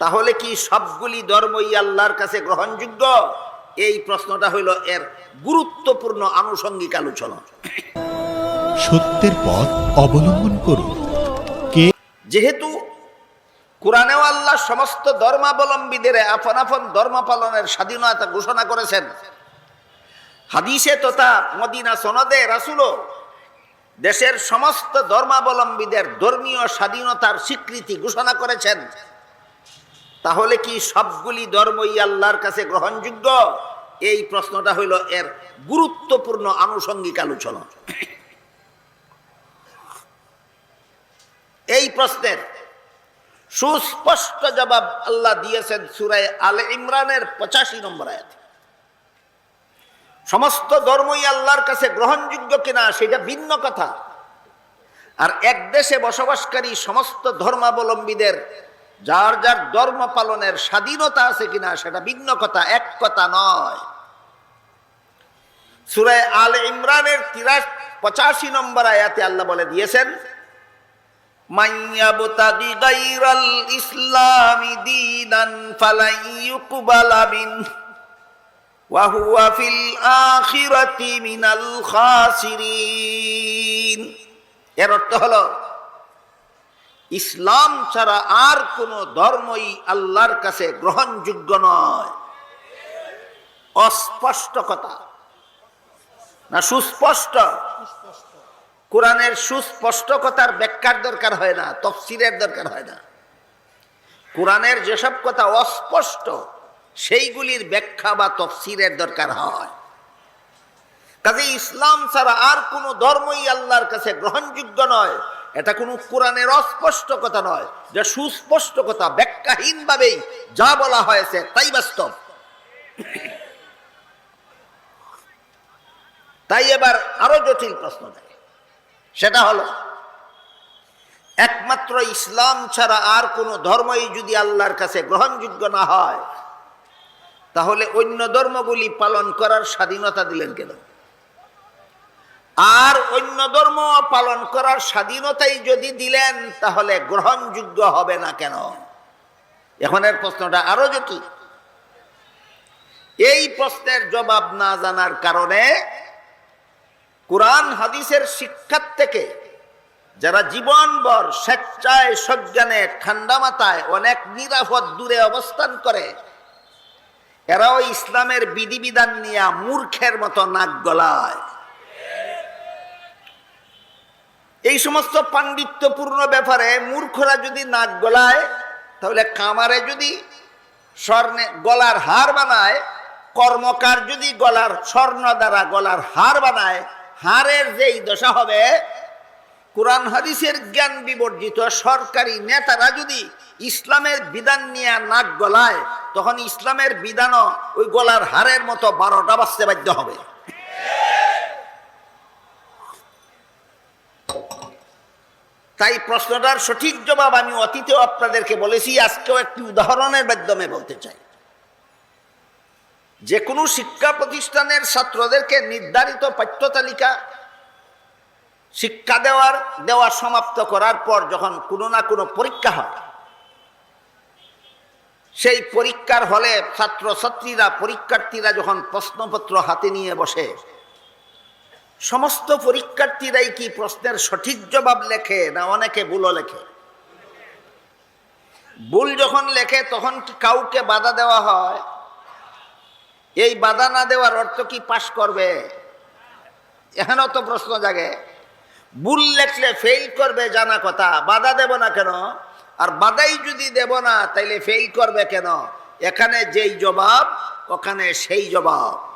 তাহলে কি সবগুলি ধর্মই আল্লাহর কাছে গ্রহণযোগ্য? এই প্রশ্নটা হইল এর গুরুত্বপূর্ণ আনুষঙ্গিক আলোচনা। সত্যের পথ অবলম্বন করুন। কে যেহেতু কোরআনেও আল্লাহ সমস্ত ধর্মাবলম্বীদের আপন আপন ধর্ম পালনের স্বাধীনতা ঘোষণা করেছেন। হাদিসে তথা মদিনা সনদে রাসুলও দেশের সমস্ত ধর্মাবলম্বীদের ধর্মীয় স্বাধীনতার স্বীকৃতি ঘোষণা করেছেন। তাহলে কি সবগুলি ধর্মই আল্লাহর কাছে গ্রহণযোগ্য? এই প্রশ্নটা হইল এর গুরুত্বপূর্ণ আনুষঙ্গিক আলোচনা। এই প্রশ্নের সুস্পষ্ট জবাব আল্লাহ দিয়েছেন সুরায় আলে ইমরানের পঁচাশি নম্বর আয়াত। সমস্ত ধর্মই আল্লাহর কাছে গ্রহণযোগ্য কিনা সেটা ভিন্ন কথা। আর এক দেশে বসবাসকারী সমস্ত ধর্মাবলম্বীদের যার যার ধর্ম পালনের স্বাধীনতা আছে কিনা সেটা ভিন্ন কথা, এক কথা নয়। সুরায় আল ইমরানের তিরাশ, পঁচাশি নম্বর আয়াতে আল্লাহ বলে দিয়েছেন এর অর্থ হলো ইসলাম ছাড়া আর কোন ধর্মই আল্লাহর কাছে গ্রহণযোগ্য নয়। অস্পষ্ট কথা। না, সুস্পষ্ট। কোরআনের সুস্পষ্ট কথার ব্যাখ্যার দরকার হয় না, তফসিরের দরকার হয় না। কোরআনের যেসব কথা অস্পষ্ট, সেইগুলির ব্যাখ্যা বা তফসিরের দরকার হয়। কাজে ইসলাম ছাড়া আর কোনো ধর্মই আল্লাহর কাছে গ্রহণযোগ্য নয়। এটা কোনো কোরআনের অস্পষ্ট কথা নয় যে সুস্পষ্ট কথা ব্যাখ্যাহীনভাবেই যা বলা হয়েছে তাই বাস্তব। তাই এবার আরও জটিল প্রশ্ন দেয় সেটা হলো, একমাত্র ইসলাম ছাড়া আর কোনো ধর্মই যদি আল্লাহর কাছে গ্রহণযোগ্য না হয়, তাহলে অন্য ধর্মগুলি পালন করার স্বাধীনতা দিলেন কেন? আর অন্য ধর্ম পালন করার স্বাধীনতাই যদি দিলেন, তাহলে গ্রহণযোগ্য হবে না কেন? এখন এর প্রশ্নটা আরও জটিল। এই প্রশ্নের জবাব না জানার কারণে কোরআন হাদিসের শিক্ষার থেকে যারা জীবনভর স্বেচ্ছায় সজ্ঞানে ঠান্ডা মাথায় অনেক নিরাপদ দূরে অবস্থান করে, এরাও ইসলামের বিধিবিধান নিয়ে মূর্খের মতো নাক গলায়। এই সমস্ত পাণ্ডিত্যপূর্ণ ব্যাপারে মূর্খরা যদি নাক গলায়, তাহলে কামারে যদি স্বর্ণে গলার হার বানায়, কর্মকার যদি গলার স্বর্ণ দ্বারা গলার হার বানায়, হারের যেই দশা হবে, কোরআন হাদিসের জ্ঞান বিবর্জিত সরকারি নেতারা যদি ইসলামের বিধান নিয়ে নাক গলায়, তখন ইসলামের বিধানও ওই গলার হারের মতো বারোটা বাজতে বাধ্য হবে। তাই প্রশ্নটার সঠিক জবাব আমি অতীতেও আপনাদেরকে বলেছি, আজকেও একটি উদাহরণের মাধ্যমে বলতে চাই। যে কোনো শিক্ষা প্রতিষ্ঠানের ছাত্রদেরকে নির্ধারিত পাঠ্য তালিকা শিক্ষা দেওয়ার, দেওয়া সমাপ্ত করার পর যখন কোনো না কোনো পরীক্ষা হয়, সেই পরীক্ষার হলে ছাত্রছাত্রীরা, পরীক্ষার্থীরা যখন প্রশ্নপত্র হাতে নিয়ে বসে সমস্ত পরীক্ষার্থীরাই কি প্রশ্নের সঠিক জবাব লেখে না অনেকে ভুলও লেখে? ভুল যখন লেখে, তখন কি কাউকে বাধা দেওয়া হয়? এই বাধা না দেওয়ার অর্থ কি পাশ করবে? এখানেও তো প্রশ্ন জাগে। ভুল লেখলে ফেল করবে জানা কথা, বাধা দেব না কেন? আর বাধাই যদি দেব না, তাইলে ফেল করবে কেন? এখানে যেই জবাব, ওখানে সেই জবাব।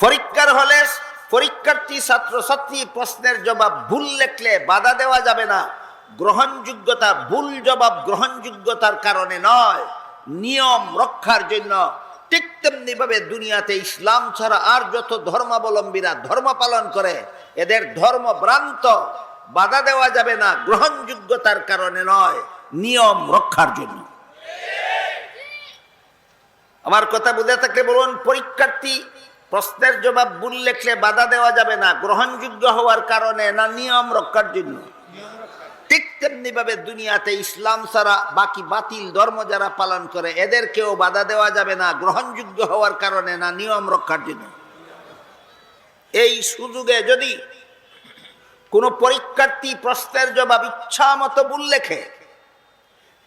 পরীক্ষার হলে পরীক্ষার্থী, ছাত্রছাত্রী প্রশ্নের জবাব ভুল লেখলে বাধা দেওয়া যাবে না। গ্রহণযোগ্যতা ভুল জবাব গ্রহণযোগ্যতার কারণে নয়। নিয়ম রক্ষার জন্য ঠিক তেমনি ভাবে দুনিয়াতে ইসলাম ছাড়া আর যত ধর্মাবলম্বীরা ধর্ম পালন করে, এদের ধর্ম ভ্রান্ত বাধা দেওয়া যাবে না, গ্রহণযোগ্যতার কারণে নয়, নিয়ম রক্ষার জন্য। আমার কথা বুঝে থাকলে বলুন, পরীক্ষার্থী প্রশ্নের জবাব ভুল লেখলে বাধা দেওয়া যাবে না, গ্রহণযোগ্য হওয়ার কারণে না নিয়ম রক্ষার জন্য। ঠিক তেমনি ভাবে দুনিয়াতে ইসলাম ছাড়া বাকি বাতিল ধর্ম যারা পালন করে, এদেরকেও বাধা দেওয়া যাবে না, গ্রহণযোগ্য হওয়ার কারণে না নিয়ম রক্ষার জন্য। এই সুযোগে যদি কোনো পরীক্ষার্থী প্রশ্নের জবাব ইচ্ছা মতো ভুল লেখে,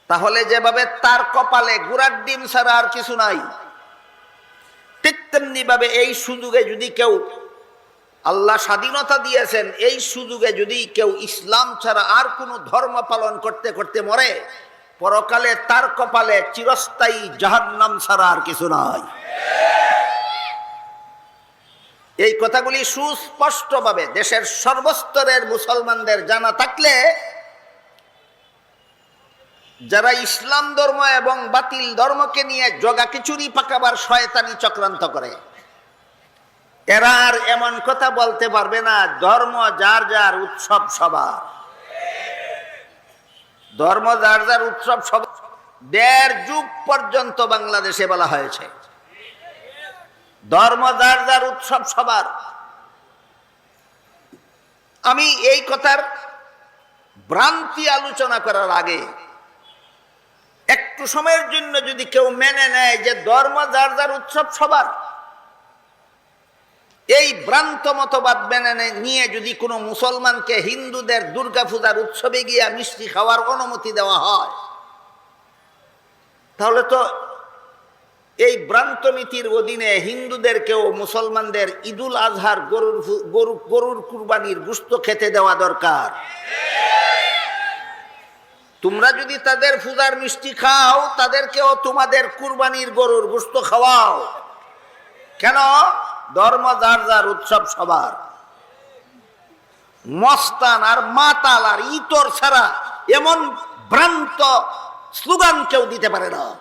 তাহলে যেভাবে তার কপালে গুড়ার ডিম ছাড়া আর কিছু নাই। ঠিক তেমনি ভাবে এই সুযোগে যদি কেউ আল্লাহ স্বাধীনতা দিয়েছেন, এই সুযোগে যদি কেউ ইসলাম ছাড়া আর কোনো ধর্ম পালন করতে করতে মরে, পরকালে তার কপালে চিরস্থায়ী জাহান্নাম ছাড়া আর কিছু নাই। এই কথাগুলি সুস্পষ্টভাবে দেশের সর্বস্তরের মুসলমানদের জানা থাকলে যারা ইসলাম ধর্ম এবং বাতিল ধর্মকে নিয়ে জগা খিচুড়ি পাকাবার শয়তানি চক্রান্ত করে, এরা আর এমন কথা বলতে পারবে না, ধর্ম যার যার উৎসব সবার। ধর্ম যার যার উৎসব সব দেড় যুগ পর্যন্ত বাংলাদেশে বলা হয়েছে। ধর্ম যার যার উৎসব সবার। আমি এই কথার ভ্রান্তি আলোচনা করার আগে একটু সময়ের জন্য যদি কেউ মেনে নেয় যে ধর্ম যার যার উৎসব সবার, এই ভ্রান্ত মতবাদ মেনে নিয়ে যদি কোনো মুসলমানকে হিন্দুদের দুর্গা পূজার উৎসবে গিয়া মিষ্টি খাওয়ার অনুমতি দেওয়া হয়, তাহলে তো এই ভ্রান্ত নীতির অধীনে হিন্দুদেরকেও মুসলমানদের ঈদুল আজহার গরুর গরু গরুর কুরবানির গুস্ত খেতে দেওয়া দরকার। তোমরা যদি তাদের পূজার মিষ্টি খাও, তাদেরকেও তোমাদের কুরবানির গরুর গুস্ত খাওয়াও। কেন? ধর্ম যার যার উৎসব সবার। মস্তান আর মাতাল আর ইতর ছাড়া এমন ভ্রান্ত স্লোগান কেউ দিতে পারে না।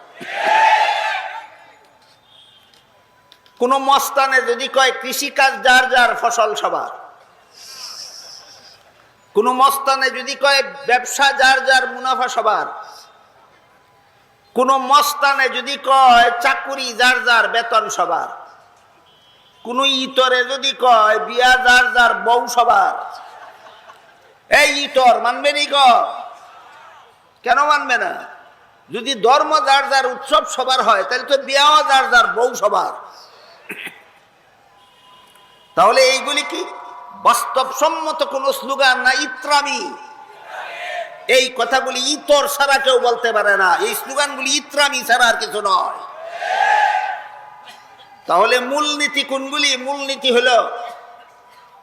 কোন মস্তানে যদি কয়, কৃষিকাজ যার যার, ফসল সবার। কোন মস্তানে যদি কয়, ব্যবসা যার যার, মুনাফা সবার। কোন মস্তানে যদি কয়, চাকুরি যার যার, বেতন সবার। কোন ইতরে যদি কয়, বিয়া যার যার, বউ সবার। এই ইতর মানবে নি ক? কেন মানবে না? যদি ধর্ম যার যার, উৎসব সবার হয়, তাহলে তো বিয়াও যার যার, বউ সবার। তাহলে এইগুলি কি? বাস্তবসম্মত কোন স্লোগান না, ইত্রামি। এই কথাগুলি ইতর ছাড়া কেউ বলতে পারে না। এই স্লোগানগুলি ইত্রামি ছাড়া আর কিছু নয়। তাহলে মূলনীতি কোনগুলি? মূলনীতি হলো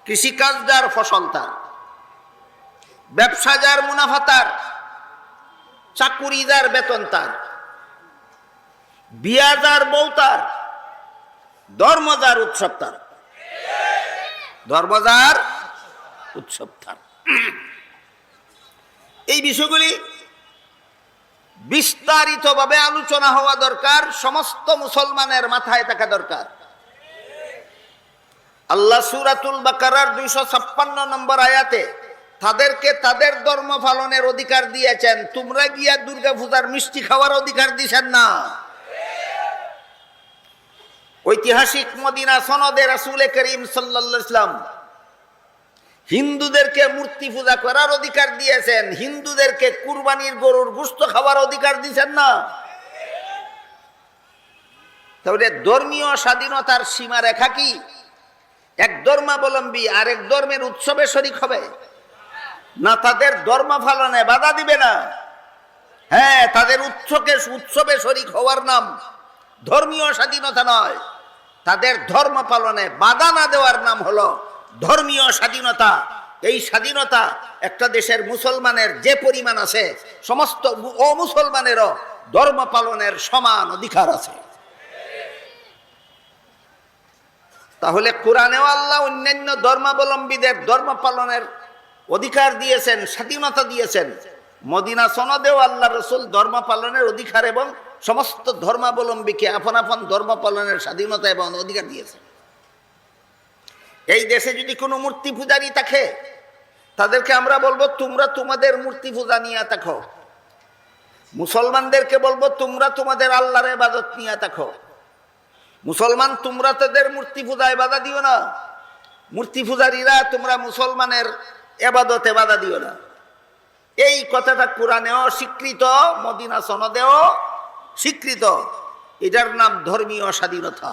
কৃষিকাজ যার ফসল তার ব্যবসা যার মুনাফা তার চাকুরি যার বেতন তার বিয়া যার বউ তার ধর্ম যার উৎসব তার। ধর্ম যার উৎসব তার এই বিষয়গুলি বিস্তারিতভাবে আলোচনা হওয়া দরকার, সমস্ত মুসলমানের মাথায় থাকা দরকার। আল্লাহ সুরাতুল বাকারার দুইশো ছাপ্পান্ন নম্বর আয়াতে তাদেরকে তাদের ধর্ম পালনের অধিকার দিয়েছেন, তোমরা গিয়া দুর্গা পূজার মিষ্টি খাওয়ার অধিকার দিছেন না। ঐতিহাসিক মদিনা সনদে রাসুল করিম ইসলাম হিন্দুদেরকে মূর্তি পূজা করার অধিকার দিয়েছেন। হিন্দুদেরকে কুরবানির গরুর গুস্ত খাওয়ার অধিকার দিয়েছেন না? তাহলে ধর্মীয় স্বাধীনতার সীমা রেখা কি? এক ধর্মাবলম্বী আরেক ধর্মের উৎসবে শরিক হবে। না তাদের ধর্ম পালনে বাধা দিবে না। হ্যাঁ তাদের উৎসকে উৎসবে শরিক হওয়ার নাম ধর্মীয় স্বাধীনতা নয়। তাদের ধর্ম পালনে বাধা না দেওয়ার নাম হলো ধর্মীয় স্বাধীনতা। এই স্বাধীনতা একটা দেশের মুসলমানের যে পরিমাণ আছে, সমস্ত অমুসলমানেরও ধর্ম পালনের সমান অধিকার আছে। তাহলে কোরআনেও আল্লাহ অন্যান্য ধর্মাবলম্বীদের ধর্ম পালনের অধিকার দিয়েছেন, স্বাধীনতা দিয়েছেন। মদিনা সনদেও আল্লাহ রসুল ধর্ম পালনের অধিকার এবং সমস্ত ধর্মাবলম্বীকে আপন আপন ধর্ম পালনের স্বাধীনতা এবং অধিকার দিয়েছে। এই দেশে যদি কোনো মূর্তি পূজারী থাকে, তাদেরকে আমরা বলব, তোমরা তোমাদের মূর্তি পূজা নিয়ে থাকো। মুসলমানদেরকে বলব, তোমরা তোমাদের আল্লাহর ইবাদত নিয়ে থাকো। মুসলমান, তোমরা তাদের মূর্তি পূজায় বাধা দিও না। মূর্তি পূজারীরা তোমরা মুসলমানের এবাদতে বাধা দিও না। এই কথাটা কোরআনেও স্বীকৃত, মদিনা সনদেও স্বীকৃত। এটার নাম ধর্মীয় স্বাধীনতা।